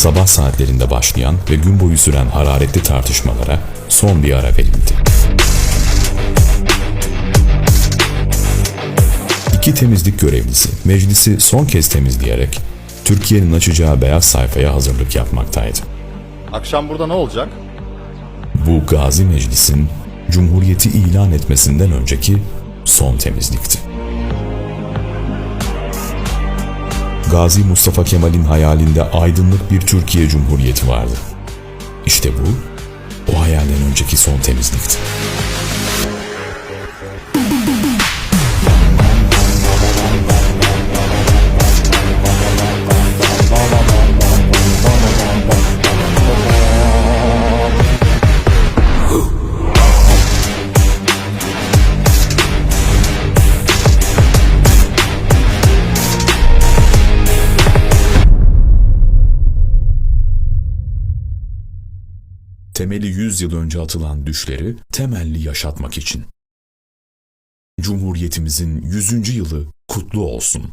Sabah saatlerinde başlayan ve gün boyu süren hararetli tartışmalara son bir ara verildi. İki temizlik görevlisi meclisi son kez temizleyerek Türkiye'nin açacağı beyaz sayfaya hazırlık yapmaktaydı. Akşam burada ne olacak? Bu Gazi Meclis'in Cumhuriyeti ilan etmesinden önceki son temizlikti. Gazi Mustafa Kemal'in hayalinde aydınlık bir Türkiye Cumhuriyeti vardı. İşte bu, o hayalden önceki son temizlikti. Temeli 100 yıl önce atılan düşleri temelli yaşatmak için. Cumhuriyetimizin 100. yılı kutlu olsun.